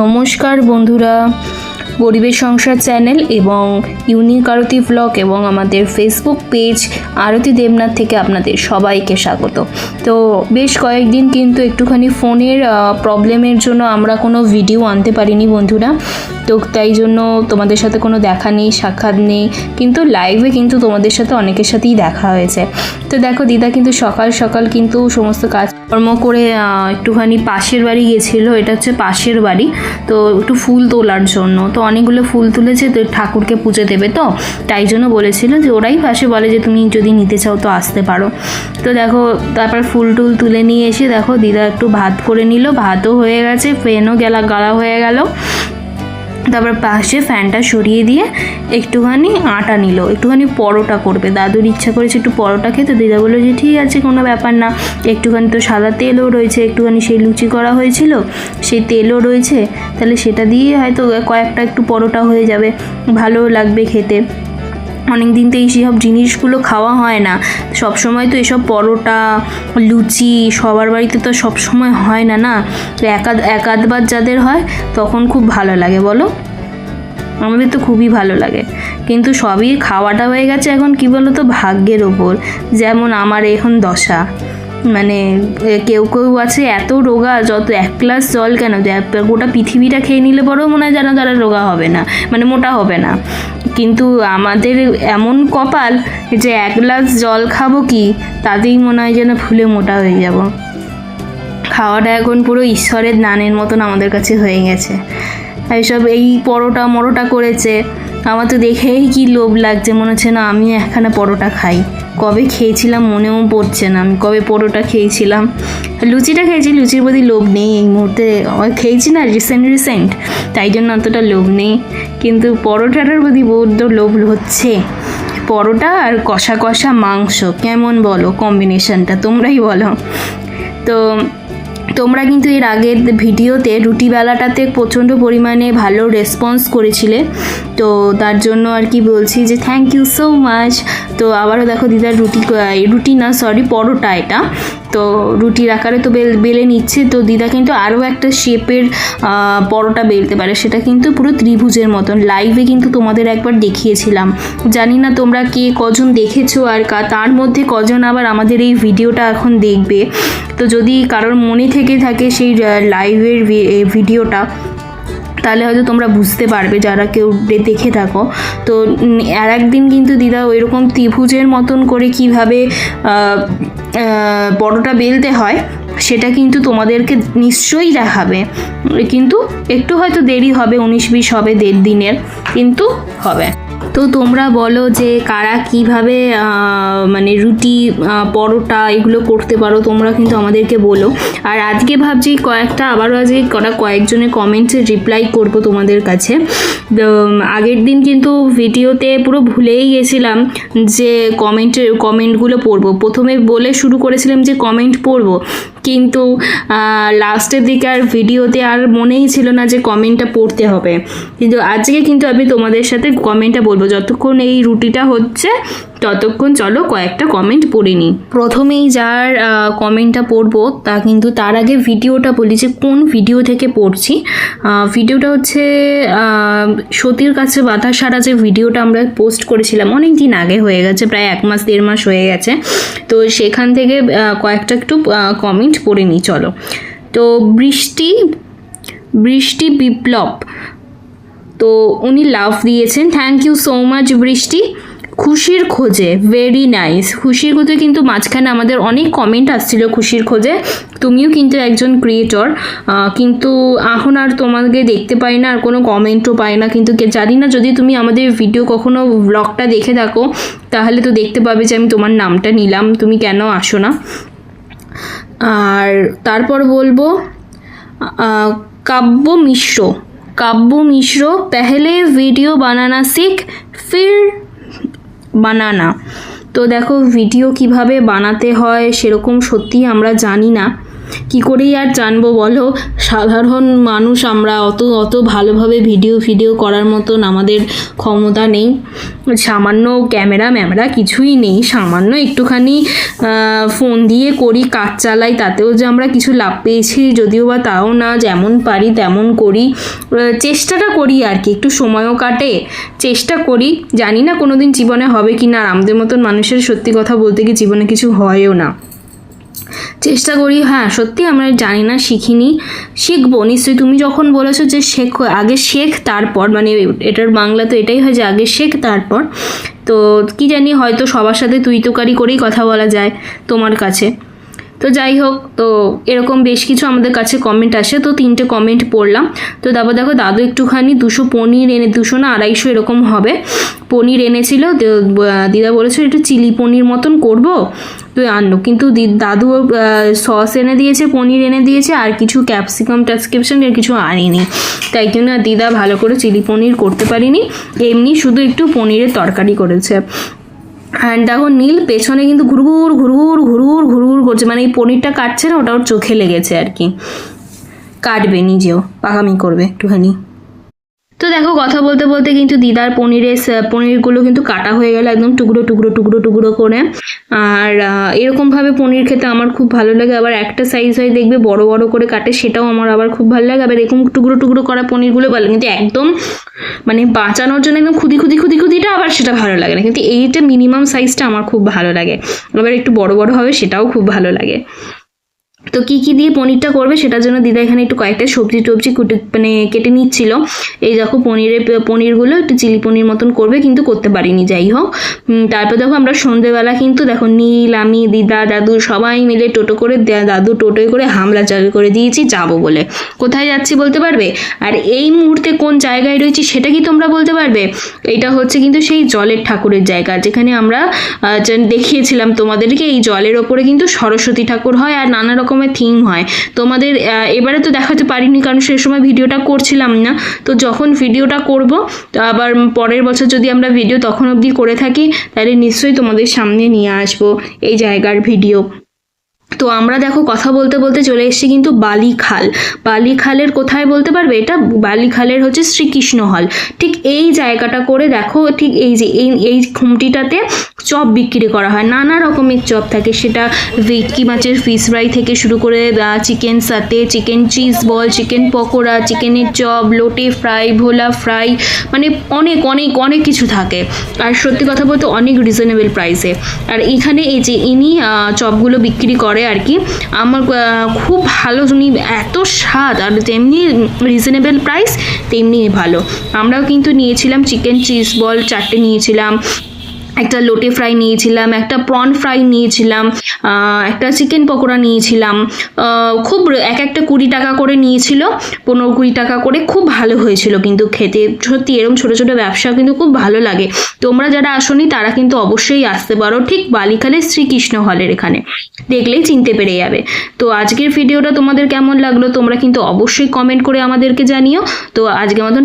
নমস্কার বন্ধুরা। পরিবেশ সংসার চ্যানেল এবং ইউনিক আরতি ব্লগ এবং আমাদের ফেসবুক পেজ আরতি দেবনাথ থেকে আপনাদের সবাইকে স্বাগত। তো বেশ কয়েকদিন কিন্তু একটুখানি ফোনের প্রবলেমের জন্য আমরা কোনো ভিডিও আনতে পারিনি বন্ধুরা। তো তাই জন্য তোমাদের সাথে কোনো দেখা নেই, সাক্ষাৎ নেই। কিন্তু লাইভে কিন্তু তোমাদের সাথে অনেকের সাথেই দেখা হয়েছে। তো দেখো দিদা কিন্তু সকাল সকাল কিন্তু সমস্ত কাজকর্ম করে একটুখানি পাশের বাড়ি গেছিল, এটা হচ্ছে পাশের বাড়ি, তো একটু ফুল তোলার জন্য। তো অনেকগুলো ফুল তুলেছে, তো ঠাকুরকে পুজো দেবে তো, তাই জন্য বলেছিল যে ওরাই পাশে বলে যে তুমি যদি নিতে চাও তো আসতে পারো। তো দেখো, তারপর ফুল টুল তুলে নিয়ে এসে দেখো, দিদা একটু ভাত করে নিল, ভাতও হয়ে গেছে ফেনও গেলা, গালা হয়ে গেল। তারপর পাশে ফ্যানটা সরিয়ে দিয়ে একটুখানি আটা নিল। একটুখানি পরোটা করবে। দাদুর ইচ্ছা করেছে একটু পরোটা খেতে। দিদা বলল যে, ঠিক আছে, কোনো ব্যাপার না। একটুখানি তো সাদা তেলও রয়েছে। একটুখানি সেই লুচি করা হয়েছিল, সেই তেলও রয়েছে। তাহলে সেটা দিয়ে হয়তো কয়েকটা একটু পরোটা হয়ে যাবে। ভালো লাগবে খেতে। অনেক দিন তো এইসব জিনিসগুলো খাওয়া হয় না। সব সময় তো এসব পরোটা, লুচি, সবার বাড়িতে তো সব সময় হয় না না? তো একাধ একাধবার যাদের হয়, তখন খুব ভালো লাগে, বলো? আমাদের তো খুবই ভালো লাগে। কিন্তু সবই খাওয়াটা হয়ে গেছে এখন, কি বলো তো ভাগ্যের ওপর। যেমন আমার এখন দশা। মানে কেউ কেউ আছে এত রোগা, যত এক গ্লাস জল কেন? গোটা পৃথিবীটা খেয়ে নিলে পরেও মনে হয় যেন তারা রোগা হবে না। মানে মোটা হবে না। কিন্তু আমাদের এমন কপাল যে এক গ্লাস জল খাব কি? তাতেই মনে হয় যেন ফুলে মোটা হয়ে যাব। খাওয়াটা এখন পুরো ঈশ্বরের দানের মতন আমাদের কাছে হয়ে গেছে। এইসব এই পরোটা মরোটা করেছে। আমার তো দেখেই কি লোভ লাগছে। মনে হচ্ছে না আমি একখানা পরোটা খাই। কবে খেয়েছিলাম মনেও পড়ছে না। আমি কবে পরোটা খেয়েছিলাম। লুচিটা খেয়েছি, লুচির প্রতি লোভ নেই এই মুহূর্তে। খেয়েছি না রিসেন্ট রিসেন্ট তাই জন্য অতটা লোভ নেই। কিন্তু পরোটাটার প্রতি বৌদ্ধ লোভ হচ্ছে। পরোটা আর কষা কষা মাংস, কেমন বলো কম্বিনেশনটা তোমরাই বলো। তো তোমরা কিন্তু এর আগের ভিডিওতে রুটি বেলাটাতে প্রচণ্ড পরিমাণে ভালো রেসপন্স করেছিলে। তো তার জন্য আর কি বলছি যে থ্যাংক ইউ সো মাচ তো আবারও দেখো দিদার রুটি রুটি না সরি পরোটা এটা। তো রুটির আকারে তো বেল, বেলে নিচ্ছে, তো দিদা কিন্তু আরও একটা শেপের পরোটা বেলতে পারে। সেটা কিন্তু পুরো ত্রিভুজের মতন। লাইভে কিন্তু তোমাদের একবার দেখিয়েছিলাম। জানি না তোমরা কে কজন দেখেছ আর কা- তার মধ্যে কজন আবার আমাদের এই ভিডিওটা এখন দেখবে। তো যদি কারোর মনে থেকে থাকে সেই লাইভের ভিডিওটা তাহলে হয়তো তোমরা বুঝতে পারবে যারা কেউ দেখে থাকো। তো আর একদিন কিন্তু দিদা ওই রকম ত্রিভুজের মতন করে কীভাবে আহ, বেলতে হয় সেটা কিন্তু তোমাদেরকে নিশ্চয়ই দেখাবে। কিন্তু একটু হয়তো দেরি হবে উনিশ বিশ হবে দেড় দিনের কিন্তু হবে। তো তোমরা বলো যে কারা কীভাবে মানে রুটি পরোটা এগুলো করতে পারো, তোমরা কিন্তু আমাদেরকে বলো। আর আজকে ভাবছি কয়েকটা, আবারও আজকে কটা কয়েকজনের কমেন্টসে রিপ্লাই করব তোমাদের কাছে। আগের দিন কিন্তু ভিডিওতে পুরো ভুলেই গেছিলাম যে কমেন্টের কমেন্টগুলো পড়ব। প্রথমে বলে শুরু করেছিলাম যে কমেন্ট পড়ব, কিন্তু লাস্টের দিকে আর ভিডিওতে আর মনেই ছিল না যে কমেন্টটা পড়তে হবে। কিন্তু আজকে কিন্তু আমি তোমাদের সাথে কমেন্টটা বলব। যতক্ষণ এই রুটিটা হচ্ছে, ততক্ষণ চলো কয়েকটা কমেন্ট পড়ে নিই। প্রথমেই যার কমেন্টটা পড়ব, তা কিন্তু তার আগে ভিডিওটা বলি যে কোন ভিডিও থেকে পড়ছি। ভিডিওটা হচ্ছে সতীর কাছে বাধা সারা যে ভিডিওটা আমরা পোস্ট করেছিলাম, অনেক দিন আগে হয়ে গেছে, প্রায় এক মাস, দেড় মাস হয়ে গেছে। তো সেখান থেকে কয়েকটা একটু কমেন্ট পড়ে নিই, চলো। তো বৃষ্টি বৃষ্টি বিপ্লব। তো উনি লাভ দিয়েছেন। থ্যাংক ইউ সো মাচ বৃষ্টি। খুশির খোঁজে ভেরি নাইস খুশির খোঁজে কিন্তু মাঝখানে আমাদের অনেক কমেন্ট আসছিল খুশির খোঁজে। তুমিও কিন্তু একজন ক্রিয়েটর কিন্তু এখন আর তোমাকে দেখতে পাই না, আর কোনো কমেন্টও পাই না। কিন্তু জানি না, যদি তুমি আমাদের ভিডিও কখনো ব্লগটা দেখে থাকো, তাহলে তো দেখতে পাবে যে আমি তোমার নামটা নিলাম। তুমি কেন আসো না? আর তারপর বলব কাব্য মিশ্র। কাব্য মিশ্র, পেহলে ভিডিও বানানা শিখ, ফির বানানা। তো দেখো ভিডিও কীভাবে বানাতে হয়, সেরকম সত্যি আমরা জানি না। কি করেই আর জানব বলো? সাধারণ মানুষ আমরা, অত অত ভালোভাবে ভিডিও ভিডিও করার মতন আমাদের ক্ষমতা নেই। সামান্য ক্যামেরা ম্যামেরা কিছুই নেই। সামান্য একটুখানি ফোন দিয়ে করি, কাজ চালাই, তাতেও যে আমরা কিছু লাভ পেয়েছি, যদিও বা তাও না, যেমন পারি তেমন করি। চেষ্টাটা করি আর কি, একটু সময়ও কাটে। চেষ্টা করি, জানি না কোনোদিন জীবনে হবে কি না আর আমাদের মতন মানুষের সত্যি কথা বলতে কি জীবনে কিছু হয়ও না। চেষ্টা করি হ্যাঁ সত্যি আমরা জানি না, শিখিনি, শিখব। নিশ্চয়ই তুমি যখন বলেছ যে শেখ, আগে শেখ, তারপর মানে এটার বাংলা তো এটাই হয় যে আগে শেখ, তারপর। তো কি জানি হয়তো সবার সাথে তুই তোকারি করেই কথা বলা যায় তোমার কাছে। তো যাই হোক, তো এরকম বেশ কিছু আমাদের কাছে কমেন্ট আসে। তো তিনটে কমেন্ট পড়লাম। তো তারপর দেখো, দাদু একটুখানি দুশো পনির এনে, দুশো না আড়াইশো এরকম হবে। পনির এনেছিল। দিদা বলেছিল একটু চিলি পনির মতন করব। তো আনলো। কিন্তু দাদু সস এনে দিয়েছে, পনির এনে দিয়েছে, আর কিছু ক্যাপসিকাম ট্যাপসিকাম এর কিছু আনেনি। তাই জন্য দিদা ভালো করে চিলি পনির করতে পারিনি। এমনি শুধু একটু পনিরের তরকারি করেছে। অ্যান্ড দেখো, নীল পেছনে কিন্তু ঘুরঘুর ঘুরঘুর ঘুরঘুর ঘুরঘুর করছে। মানে এই পনিরটা কাটছে না, ওটা ওর চোখে লেগেছে আর কি। কাটবে নিজেও, পাকামি করবে একটুখানি। তো দেখো, কথা বলতে বলতে কিন্তু দিদার পনিরের পনিরগুলো কিন্তু কাটা হয়ে গেল একদম টুকরো টুকরো টুকরো টুকরো করে। আর এরকমভাবে পনির খেতে আমার খুব ভালো লাগে। আবার একটা সাইজ হয় দেখবে বড় বড় করে কাটে, সেটাও আমার আবার খুব ভালো লাগে। আবার এরকম টুকরো টুকরো করা পনিরগুলো ভালো কিন্তু একদম মানে বাঁচানোর জন্য একদম খুদি খুদি খুদি, খুদিটা আবার সেটা ভালো লাগে না। কিন্তু এইটা মিনিমাম সাইজটা আমার খুব ভালো লাগে। আবার একটু বড় বড় হবে সেটাও খুব ভালো লাগে। তো কি কি দিয়ে পনিরটা করবে সেটার জন্য দিদা এখানে একটু কয়েকটা সবজি টবজি কুটে মানে কেটে নিচ্ছিল। এই দেখো পনিরের পনিরগুলো একটু চিলি পনির মতন করবে, কিন্তু করতে পারিনি, যাই হোক। তারপর দেখো আমরা সন্ধেবেলা কিন্তু দেখো নীল, আমি, দিদা, দাদু সবাই মিলে টোটো করে দাদু টোটোয় করে হামলা চালু করে দিয়েছি, যাব বলে। কোথায় যাচ্ছি বলতে পারবে? আর এই মুহূর্তে কোন জায়গায় রয়েছি সেটা কি তোমরা বলতে পারবে? এটা হচ্ছে কিন্তু সেই জলের ঠাকুরের জায়গা, যেখানে আমরা দেখিয়েছিলাম তোমাদেরকে, এই জলের ওপরে কিন্তু সরস্বতী ঠাকুর হয়, আর নানা রকমের থিম হয়। তোমাদের এবারে তো দেখাতে পারিনি কারণ সে সময় ভিডিওটা করছিলাম না। তো যখন ভিডিওটা করব আবার পরের বছর যদি আমরা ভিডিও তখন অবধি করে থাকি, তাহলে নিশ্চয়ই তোমাদের সামনে নিয়ে আসব এই জায়গার ভিডিও তো আমরা দেখো কথা বলতে বলতে চলে এসেছি কিন্তু বালিখাল। বালিখালের কোথায় বলতে পারবে এটা? বালিখালের হচ্ছে শ্রীকৃষ্ণ হল। ঠিক এই জায়গাটা করে দেখো, ঠিক এই যে, এই এই খুমটিটাতে চপ বিক্রি করা হয়। নানা রকমের চপ থাকে। সেটা ভেটকি মাছের ফিশ ফ্রাই থেকে শুরু করে চিকেন সাথে chicken cheese ball chicken pakora চিকেনের চপ লোটে ফ্রাই ভোলা ফ্রাই মানে অনেক অনেক অনেক কিছু থাকে। আর সত্যি কথা বলতে অনেক রিজনেবল প্রাইসে আর এখানে এই যে ইনি চপগুলো বিক্রি করে আর কি, আমার খুব ভালো উনি এত স্বাদ। আর তেমনি রিজনেবল প্রাইস তেমনি ভালো। আমরাও কিন্তু নিয়েছিলাম চিকেন চিজ বল চারটে নিয়েছিলাম। একটা লোটে ফ্রাই নিয়েছিলাম, একটা প্রন ফ্রাই নিয়েছিলাম একটা চিকেন পকোড়া নিয়েছিলাম। খুব এক একটা কুড়ি টাকা করে নিয়েছিল, পনেরো কুড়ি টাকা করে খুব ভালো হয়েছিল কিন্তু খেতে। সত্যি এরকম ছোটো ছোটো ব্যবসা কিন্তু খুব ভালো লাগে। তোমরা যারা আসনি তারা কিন্তু অবশ্যই আসতে পারো ঠিক বালিখালের শ্রীকৃষ্ণ হলের এখানে। দেখলেই চিনতে পেরে যাবে। তো আজকের ভিডিওটা তোমাদের কেমন লাগল তোমরা কিন্তু অবশ্যই কমেন্ট করে আমাদেরকে জানিও। তো আজকের মতন